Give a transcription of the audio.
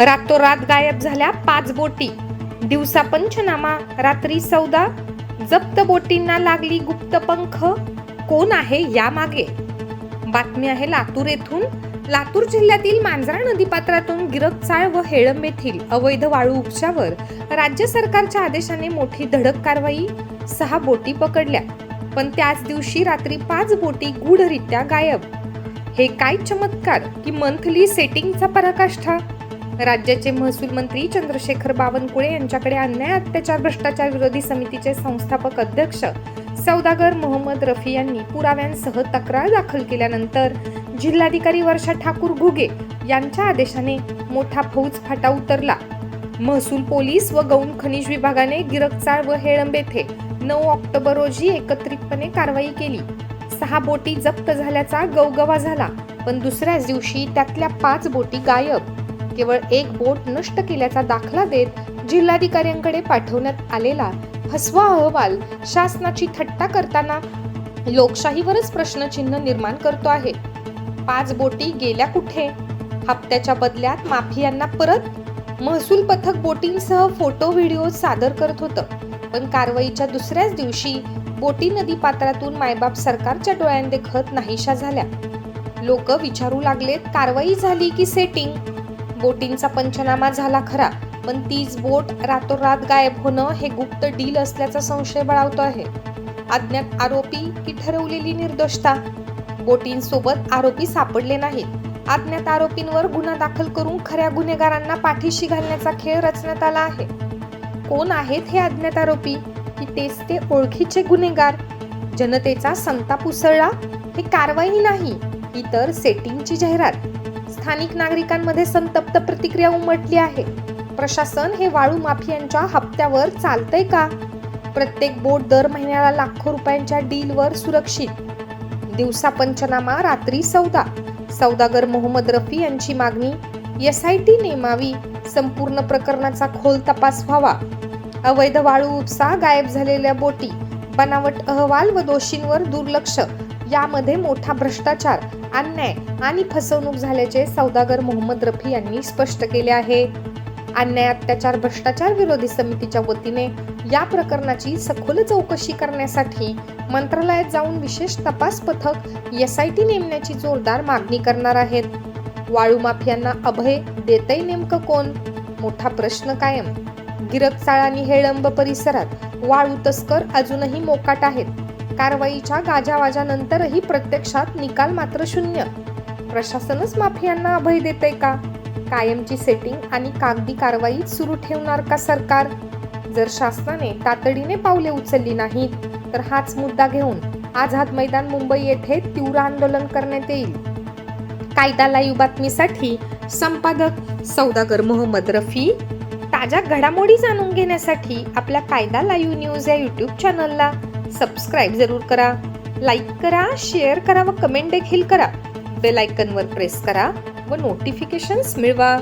रातोरात गायब झाल्या पाच बोटी. दिवसा पंचनामा रात्री सौदा. जप्त बोटींना लागली गुप्त पंख. कोण आहे यामागे? बातमी आहे लातूर येथून. लातूर जिल्ह्यातील मांजरा नदीपात्रातून गिरकचाळ व हेळंब येथील अवैध वाळू उपशावर राज्य सरकारच्या आदेशाने मोठी धडक कारवाई. सहा बोटी पकडल्या पण त्याच दिवशी रात्री पाच बोटी गूढरित्या गायब. हे काय चमत्कार की मंथली सेटिंगचा पराकाष्ठा? राज्याचे महसूल मंत्री चंद्रशेखर बावनकुळे यांच्याकडे अन्याय अत्याचार भ्रष्टाचार विरोधी समितीचे संस्थापक अध्यक्ष सौदागर मोहम्मद रफी यांनी पुराव्यांसह तक्रार दाखल केल्यानंतर जिल्हाधिकारी वर्षा ठाकूर घुगे यांच्या आदेशाने मोठा फौज फाटा उतरला. महसूल पोलीस व गौण खनिज विभागाने गिरकचाळ व हेळंब येथे नऊ ऑक्टोबर रोजी एकत्रितपणे कारवाई केली. सहा बोटी जप्त झाल्याचा गवगवा झाला पण दुसऱ्याच दिवशी त्यातल्या पाच बोटी गायब. केवळ एक बोट नष्ट केल्याचा दाखला देत जिल्हाधिकाऱ्यांकडे पाठवण्यात आलेला फसवा अहवाल शासनाची थट्टा करताना लोकशाहीवरच प्रश्नचिन्ह निर्माण करतो आहे. पाच बोटी गेल्या कुठे? हप्त्याच्या बदल्यात माफियांना परत? महसूल पथक बोटींसह फोटो व्हिडिओ सादर करत होतं. पण कारवाईच्या दुसऱ्याच दिवशी बोटी नदी पात्रातून मायबाप सरकारच्या डोळ्यांदेखत नाहीशा झाल्या. लोक विचारू लागलेत कारवाई झाली की सेटिंग बोटींचा पंचनामा झाला खरा पण तीच बोट रातोरात गायब होणं हे गुप्त डील असल्याचा संशय बळावतो आहे. अज्ञात आरोपी की ठरवलेली निर्दोषता? बोटींसोबत आरोपी सापडले नाहीत. अज्ञात आरोपींवर गुन्हा दाखल करून खऱ्या गुन्हेगारांना पाठीशी घालण्याचा खेळ रचण्यात आला आहे. कोण आहेत हे अज्ञात आरोपी? की तेच ते ओळखीचे गुन्हेगार? जनतेचा संताप उसळला? हे कारवाई नाही ही तर सेटिंगची जाहिरात. स्थानिक नागरिकांमध्ये संतप्त प्रतिक्रिया उमटली आहे. प्रशासन हे वाळू माफियांच्या हप्त्यावर चालतंय का? प्रत्येक बोट दर महिन्याला लाखो रुपयांच्या डीलवर सुरक्षित. दिवसा पंचनामा रात्री सौदा. सौदागर मोहम्मद रफी यांची मागणी एस आय टी नेमावी संपूर्ण प्रकरणाचा खोल तपास व्हावा. अवैध वाळू उपसा गायब झालेल्या बोटी बनावट अहवाल व दोषींवर दुर्लक्ष. यामध्ये मोठा भ्रष्टाचार अन्याय आणि फसवणूक झाल्याचे सौदागर मोहम्मद रफी यांनी स्पष्ट केले आहे. अन्याय अत्याचार भ्रष्टाचार विरोधी समितीच्या वतीने या प्रकरणाची सखोल चौकशी करण्यासाठी मंत्रालयात जाऊन विशेष तपास पथक एस आय टी नेमण्याची जोरदार मागणी करणार आहेत. वाळू माफियांना अभय देतही नेमकं कोण? मोठा प्रश्न कायम. गिरकचाळ आणि हेळंब परिसरात वाळू तस्कर अजूनही मोकाट आहेत. कारवाईच्या गाजावाजानंतरही प्रत्यक्षात निकाल मात्र शून्य. प्रशासनच माफियांना अभय देते का? कायमची सेटिंग आणि कागदी कारवाई सुरू ठेवणार का सरकार? जर शासनाने तातडीने पावले उचलली नाहीत तर हाच मुद्दा घेऊन आझाद मैदान मुंबई येथे तीव्र आंदोलन करण्यात येईल. कायदा लाईव्ह बातमीसाठी संपादक सौदागर मोहम्मद रफी. ताज्या घडामोडी जाणून घेण्यासाठी आपल्या कायदा लाईव्ह न्यूज या यूट्यूब चॅनलला सबस्क्राईब जरूर करा लाईक करा शेअर करा व कमेंट देखील करा. बेल आयकनवर प्रेस करा व नोटिफिकेशन्स मिळवा.